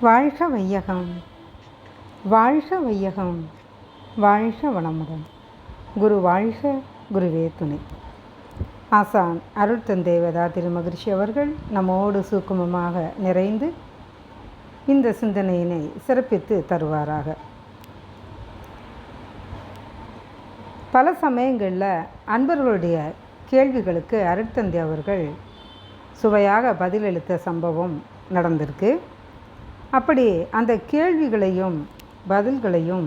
வாழ்க வையகம். வாழ்க வையகம். வாழ்க வளமுடன். குரு வாழ்க குருவே துணை. ஆசான் அருள் தந்தேவதா திரு திருமகிழ்ச்சி அவர்கள் நம்மோடு சூக்குமமாக நிறைந்து இந்த சிந்தனையினை சிறப்பித்து தருவாராக. பல சமயங்களில் அன்பர்களுடைய கேள்விகளுக்கு அருட்தந்தை அவர்கள் சுவையாக பதிலளித்த சம்பவம் நடந்திருக்கு. அப்படி அந்த கேள்விகளையும் பதில்களையும்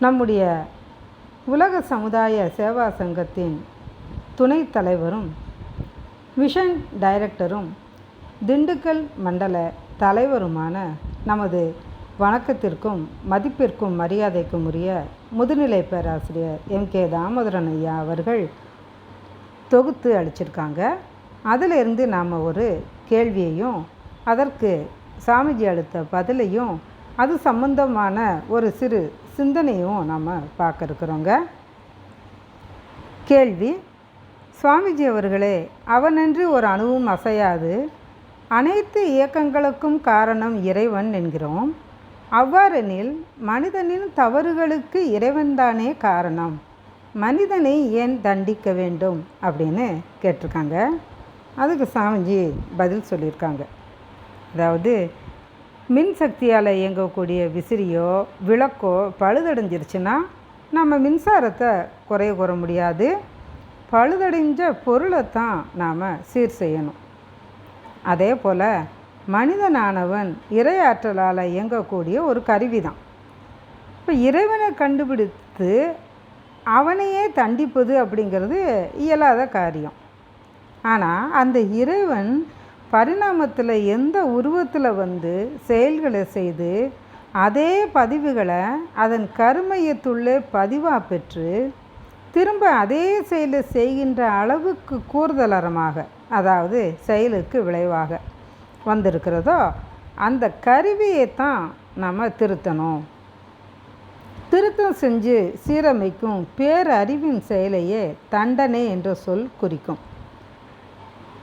நம்முடைய உலக சமுதாய சேவா சங்கத்தின் துணைத் தலைவரும் விஷன் டைரக்டரும் திண்டுக்கல் மண்டல தலைவருமான நமது வணக்கத்திற்கும் மதிப்பிற்கும் மரியாதைக்கும் உரிய முதுநிலை பேராசிரியர் எம். கே. தாமோதரன் ஐயா அவர்கள் தொகுத்து அளிச்சிருக்காங்க. அதிலிருந்து நாம் ஒரு கேள்வியையும் அதற்கு சாமிஜி அளித்த பதிலையும் அது சம்பந்தமான ஒரு சிறு சிந்தனையும் நாம் பார்க்க இருக்கிறோங்க கேள்வி சுவாமிஜி அவர்களே அவனன்றி ஒரு அணுவும் அசையாது. அனைத்து இயக்கங்களுக்கும் காரணம் இறைவன் என்கிறோம். அவ்வாறெனில் மனிதனின் தவறுகளுக்கு இறைவன்தானே காரணம். மனிதனை ஏன் தண்டிக்க வேண்டும்? அப்படின்னு கேட்டிருக்காங்க. அதுக்கு சாமிஜி பதில் சொல்லியிருக்காங்க. அதாவது மின் சக்தியால் இயங்கக்கூடிய விசிறியோ விளக்கோ பழுதடைஞ்சிருச்சுன்னா நம்ம மின்சாரத்தை குறைய கூற முடியாது. பழுதடைஞ்ச பொருளை தான் நாம் சீர் செய்யணும். அதே போல் மனிதனானவன் இறையாற்றலால் இயங்கக்கூடிய ஒரு கருவி தான். இப்போ இறைவனை கண்டுபிடித்து அவனையே தண்டிப்பது அப்படிங்கிறது இயலாத காரியம். ஆனால் அந்த இறைவன் பரிணாமத்தில் எந்த உருவத்தில் வந்து செயல்களை செய்து அதே பதிவுகளை அதன் கருமையத்துள்ளே பதிவாக பெற்று திரும்ப அதே செயலை செய்கின்ற அளவுக்கு கூறுதலரமாக அதாவது செயலுக்கு விளைவாக வந்திருக்கிறதோ அந்த கருவியை தான் நம்ம திருத்தணும். திருத்தம் செஞ்சு சீரமைக்கும் பேரறிவின் செயலையே தண்டனை என்ற சொல் குறிக்கும்.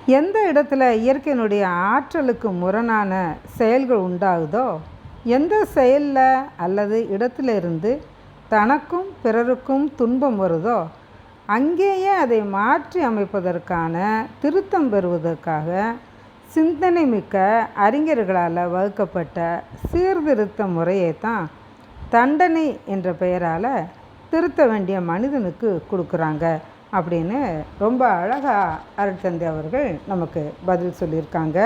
எந்த இடத்துல இயற்கையினுடைய ஆற்றலுக்கு முரணான செயல்கள் உண்டாகுதோ எந்த செயலில் அல்லது இடத்துல இருந்து தனக்கும் பிறருக்கும் துன்பம் வருதோ அங்கேயே அதை மாற்றி அமைப்பதற்கான திருத்தம் பெறுவதற்காக சிந்தனை மிக்க அறிஞர்களால் வகுக்கப்பட்ட சீர்திருத்த முறையை தான் தண்டனை என்ற பெயரால் திருத்த வேண்டிய மனிதனுக்கு கொடுக்குறாங்க. அப்படின்னு ரொம்ப அழகாக அருட்தந்தை அவர்கள் நமக்கு பதில் சொல்லியிருக்காங்க.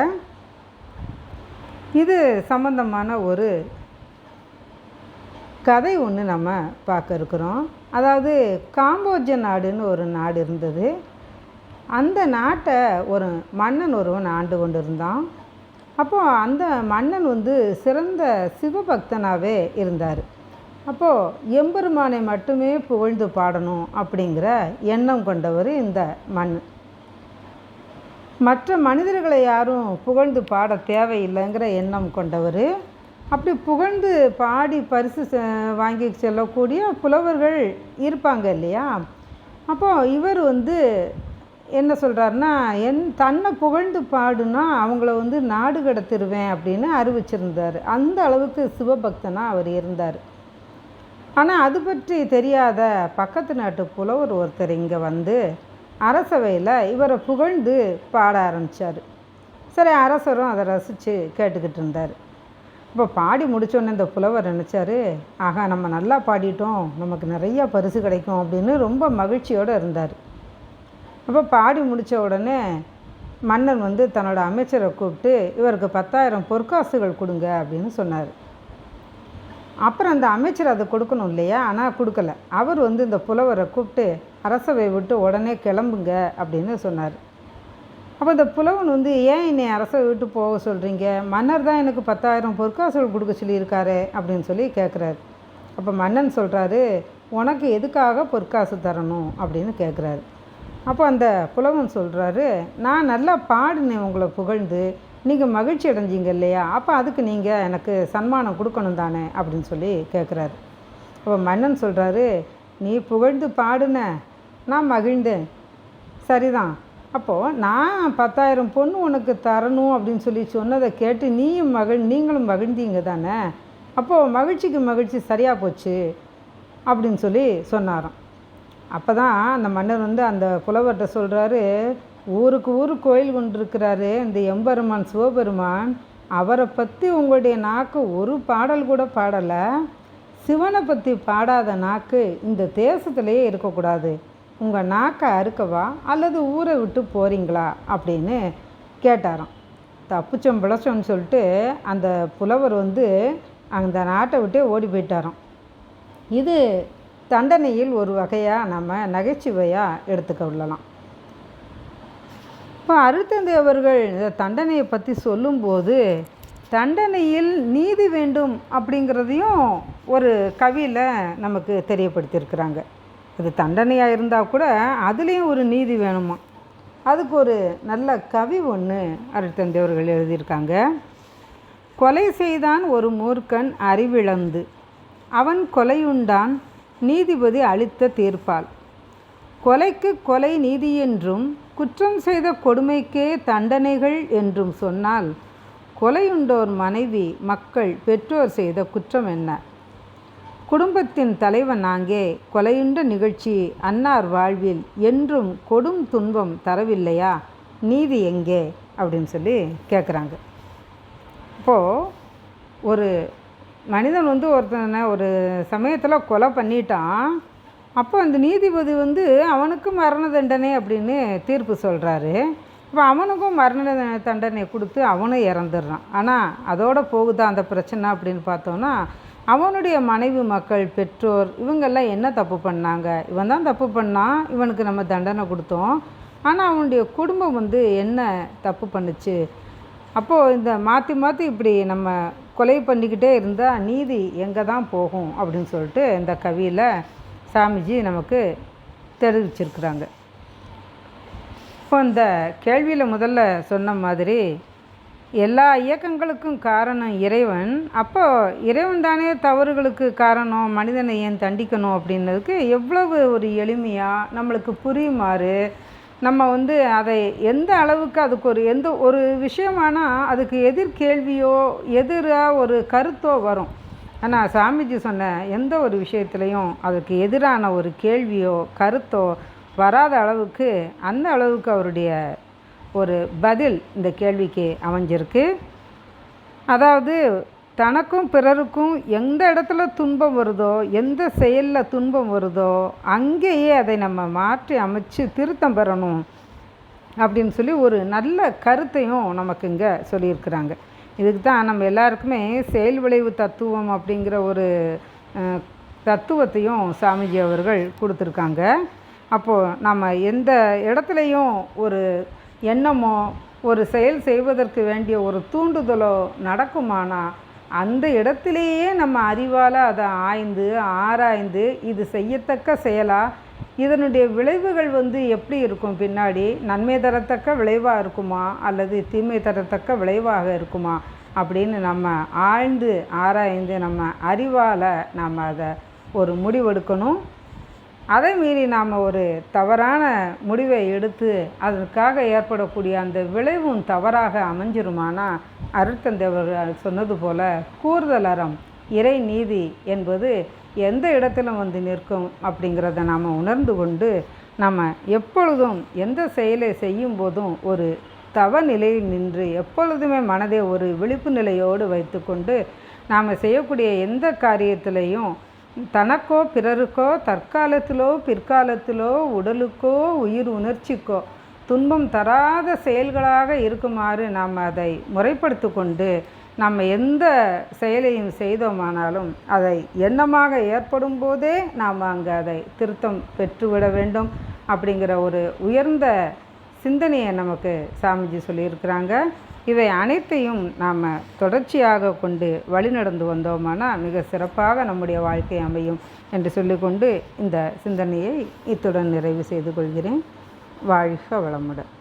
இது சம்பந்தமான ஒரு கதை ஒன்று நம்ம பார்க்க இருக்கிறோம். அதாவது காம்போஜ நாடுன்னு ஒரு நாடு இருந்தது. அந்த நாட்டை ஒரு மன்னன் ஒருவன் ஆண்டு கொண்டு இருந்தான் அப்போது அந்த மன்னன் வந்து சிறந்த சிவபக்தனாகவே இருந்தார். அப்போது எம்பெருமானை மட்டுமே புகழ்ந்து பாடணும் அப்படிங்கிற எண்ணம் கொண்டவர் இந்த மண் மற்ற மனிதர்களை யாரும் புகழ்ந்து பாட தேவையில்லைங்கிற எண்ணம் கொண்டவர். அப்படி புகழ்ந்து பாடி பரிசு வாங்கி செல்லக்கூடிய புலவர்கள் இருப்பாங்க இல்லையா? அப்போது இவர் வந்து என்ன சொல்கிறாருன்னா என் தன்னை புகழ்ந்து பாடுனா அவங்கள வந்து நாடு கடத்திடுவேன் அப்படின்னு அறிவிச்சிருந்தார். அந்த அளவுக்கு சிவபக்தனாக அவர் இருந்தார். ஆனால் அது பற்றி தெரியாத பக்கத்து நாட்டு புலவர் ஒருத்தர் இங்கே வந்து அரசவையில் இவரை புகழ்ந்து பாட ஆரம்பித்தார் சரி அரசரும் அதை ரசித்து கேட்டுக்கிட்டு இருந்தார். இப்போ பாடி முடித்தோன்னே இந்த புலவர் நினச்சாரு ஆகா நம்ம நல்லா பாடிட்டோம் நமக்கு நிறையா பரிசு கிடைக்கும் அப்படின்னு ரொம்ப மகிழ்ச்சியோடு இருந்தார். அப்போ பாடி முடித்த உடனே மன்னன் வந்து தன்னோட அமைச்சரை கூப்பிட்டு இவருக்கு பத்தாயிரம் பொற்காசுகள் கொடுங்க அப்படின்னு சொன்னார். அப்புறம் அந்த அமைச்சர் அதை கொடுக்கணும் இல்லையா? ஆனால் கொடுக்கல. அவர் வந்து இந்த புலவரை கூப்பிட்டு அரசவை விட்டு உடனே கிளம்புங்க அப்படின்னு சொன்னார். அப்போ இந்த புலவன் வந்து ஏன் என்னை அரசவை விட்டு போக சொல்கிறீங்க மன்னர் தான் எனக்கு பத்தாயிரம் பொற்காசுகள் கொடுக்க சொல்லியிருக்காரு அப்படின்னு சொல்லி கேட்குறாரு அப்போ மன்னன் சொல்கிறாரு உனக்கு எதுக்காக பொற்காசு தரணும்? அப்படின்னு கேட்குறாரு அப்போ அந்த புலவன் சொல்கிறாரு நான் நல்லா பாடினேன் உங்களை புகழ்ந்து. நீங்கள் மகிழ்ச்சி அடைஞ்சிங்க இல்லையா? அப்போ அதுக்கு நீங்கள் எனக்கு சன்மானம் கொடுக்கணும் தானே? அப்படின்னு சொல்லி கேட்குறாரு அப்போ மன்னன் சொல்கிறாரு நீ புகழ்ந்து பாடுன நான் மகிழ்ந்தேன். சரிதான். அப்போது நான் பத்தாயிரம் பொண்ணு உனக்கு தரணும் அப்படின்னு சொல்லி சொன்னதை கேட்டு நீயும் மகிழ் நீங்களும் மகிழ்ந்தீங்க தானே? அப்போது மகிழ்ச்சிக்கு மகிழ்ச்சி சரியாக போச்சு அப்படின்னு சொல்லி சொன்னாராம். அப்போ தான் அந்த மன்னர் வந்து அந்த புலவர்கிட்ட சொல்கிறாரு ஊருக்கு ஊர் கோயில் கொண்டிருக்கிறாரு இந்த எம்பெருமான் சிவபெருமான். அவரை பற்றி உங்களுடைய நாக்கு ஒரு பாடல் கூட பாடலை. சிவனை பற்றி பாடாத நாக்கு இந்த தேசத்திலேயே இருக்கக்கூடாது. உங்கள் நாக்கை அறுக்கவா அல்லது ஊரை விட்டு போகிறீங்களா அப்படின்னு கேட்டாராம். தப்புச்சம் பிழைச்சோன்னு சொல்லிட்டு அந்த புலவர் வந்து அந்த நாட்டை விட்டே ஓடி போயிட்டாராம். இது தண்டனையில் ஒரு வகையாக நம்ம நகைச்சுவையாக எடுத்துக்க விடலாம் இப்போ அருத்தந்தை அவர்கள் இந்த தண்டனையை பற்றி சொல்லும்போது தண்டனையில் நீதி வேண்டும் அப்படிங்கிறதையும் ஒரு கவியில் நமக்கு தெரியப்படுத்தியிருக்கிறாங்க. இது தண்டனையாக இருந்தால் கூட அதுலேயும் ஒரு நீதி வேணுமா? அதுக்கு ஒரு நல்ல கவி ஒன்று அருட்தந்தை அவர்கள் எழுதியிருக்காங்க. கொலை செய்தான் ஒரு மூர்க்கன் அறிவிழந்து அவன் கொலையுண்டான் நீதிபதி அளித்த தீர்ப்பால். கொலைக்கு கொலை நீதி என்றும் குற்றம் செய்த கொடுமைக்கே தண்டனைகள் என்றும் சொன்னால் கொலையுண்டோர் மனைவி மக்கள் பெற்றோர் செய்த குற்றம் என்ன? குடும்பத்தின் தலைவன் நாங்கே கொலையுண்ட நிகழ்ச்சி அன்னார் வாழ்வில் என்றும் கொடும் துன்பம் தரவில்லையா? நீதி எங்கே? அப்படின்னு சொல்லி கேட்குறாங்க இப்போது ஒரு மனிதன் வந்து ஒருத்தனை ஒரு சமயத்தில் கொலை பண்ணிட்டான். அப்போ அந்த நீதிபதி வந்து அவனுக்கும் மரண தண்டனை அப்படின்னு தீர்ப்பு சொல்கிறாரு இப்போ அவனுக்கும் மரண தண்டனை கொடுத்து அவனும் இறந்துடுறான். ஆனால் அதோட போகுதா அந்த பிரச்சனை அப்படின்னு பார்த்தோன்னா அவனுடைய மனைவி மக்கள் பெற்றோர் இவங்கெல்லாம் என்ன தப்பு பண்ணாங்க? இவன் தான் தப்பு பண்ணான் இவனுக்கு நம்ம தண்டனை கொடுத்தோம். ஆனால் அவனுடைய குடும்பம் வந்து என்ன தப்பு பண்ணுச்சு? அப்போது இந்த மாற்றி மாற்றி இப்படி நம்ம கொலை பண்ணிக்கிட்டே இருந்தால் நீதி எங்கே தான் போகும் அப்படின்னு சொல்லிட்டு இந்த கவியில் சாமிஜி நமக்கு தெரிவிச்சிருக்கிறாங்க. இப்போ இந்த கேள்வியில் முதல்ல சொன்ன மாதிரி எல்லா இயக்கங்களுக்கும் காரணம் இறைவன். அப்போ இறைவன் தானே தவறுகளுக்கு காரணம் மனிதனை ஏன் தண்டிக்கணும் அப்படின்றதுக்கு எவ்வளவு ஒரு எளிமையாக நம்மளுக்கு புரியுமாறு நம்ம வந்து அதை எந்த அளவுக்கு அதுக்கு ஒரு எந்த ஒரு விஷயமானால் அதுக்கு எதிர்கேள்வியோ எதிராக ஒரு கருத்தோ வரும். ஆனால் சாமிஜி சொன்ன எந்த ஒரு விஷயத்துலையும் அதுக்கு எதிரான ஒரு கேள்வியோ கருத்தோ வராத அளவுக்கு அந்த அளவுக்கு அவருடைய ஒரு பதில் இந்த கேள்விக்கு அமைஞ்சிருக்கு. அதாவது தனக்கும் பிறருக்கும் எந்த இடத்துல துன்பம் வருதோ எந்த செயலில் துன்பம் வருதோ அங்கேயே அதை நம்ம மாற்றி அமைச்சு திருத்தம் பெறணும் அப்படின்னு சொல்லி ஒரு நல்ல கருத்தையும் நமக்கு இங்கே சொல்லியிருக்கிறாங்க. இதுக்கு தான் நம்ம எல்லாருக்குமே செயல் விளைவு தத்துவம் அப்படிங்கிற ஒரு தத்துவத்தையும் சாமிஜி அவர்கள் கொடுத்துருக்காங்க. அப்போது நம்ம எந்த இடத்துலையும் ஒரு எண்ணமோ ஒரு செயல் செய்வதற்கு வேண்டிய ஒரு தூண்டுதலோ நடக்குமானா அந்த இடத்திலேயே நம்ம அறிவால் அதை ஆய்ந்து ஆராய்ந்து இது செய்யத்தக்க செயலாக இதனுடைய விளைவுகள் வந்து எப்படி இருக்கும் பின்னாடி? நன்மை தரத்தக்க விளைவாக இருக்குமா? அல்லது தீமை தரத்தக்க விளைவாக இருக்குமா? அப்படின்னு நம்ம ஆழ்ந்து ஆராய்ந்து நம்ம அறிவால் நம்ம அதை ஒரு முடிவெடுக்கணும். அதை மீறி நாம் ஒரு தவறான முடிவை எடுத்து அதற்காக ஏற்படக்கூடிய அந்த விளைவும் தவறாக அமைஞ்சிருமானா? அருட்தந்தேவர்கள் சொன்னது போல கூறுதல் அறம் இறை நீதி என்பது எந்த இடத்திலும் வந்து நிற்கும் அப்படிங்கிறத நாம் உணர்ந்து கொண்டு நம்ம எப்பொழுதும் எந்த செயலை செய்யும் போதும் ஒரு தவ நிலையில் நின்று எப்பொழுதுமே மனதை ஒரு விழிப்பு நிலையோடு வைத்துக்கொண்டு நாம் செய்யக்கூடிய எந்த காரியத்திலையும் தனக்கோ பிறருக்கோ தற்காலத்திலோ பிற்காலத்திலோ உடலுக்கோ உயிர் உணர்ச்சிக்கோ துன்பம் தராத செயல்களாக இருக்குமாறு நாம் அதை முறைப்படுத்தி கொண்டு நம்ம எந்த செயலையும் செய்தோமானாலும் அதை எண்ணமாக ஏற்படும் போதே நாம் அங்கே அதை திருத்தம் பெற்றுவிட வேண்டும் அப்படிங்கிற ஒரு உயர்ந்த சிந்தனையை நமக்கு சாமிஜி சொல்லியிருக்கிறாங்க. இவை அனைத்தையும் நாம் தொடர்ச்சியாக கொண்டு வழிநடந்து வந்தோமானால் மிக சிறப்பாக நம்முடைய வாழ்க்கை அமையும் என்று சொல்லிக்கொண்டு இந்த சிந்தனையை இத்துடன் நிறைவு செய்து கொள்கிறேன். வாழ்க வளமுடன்.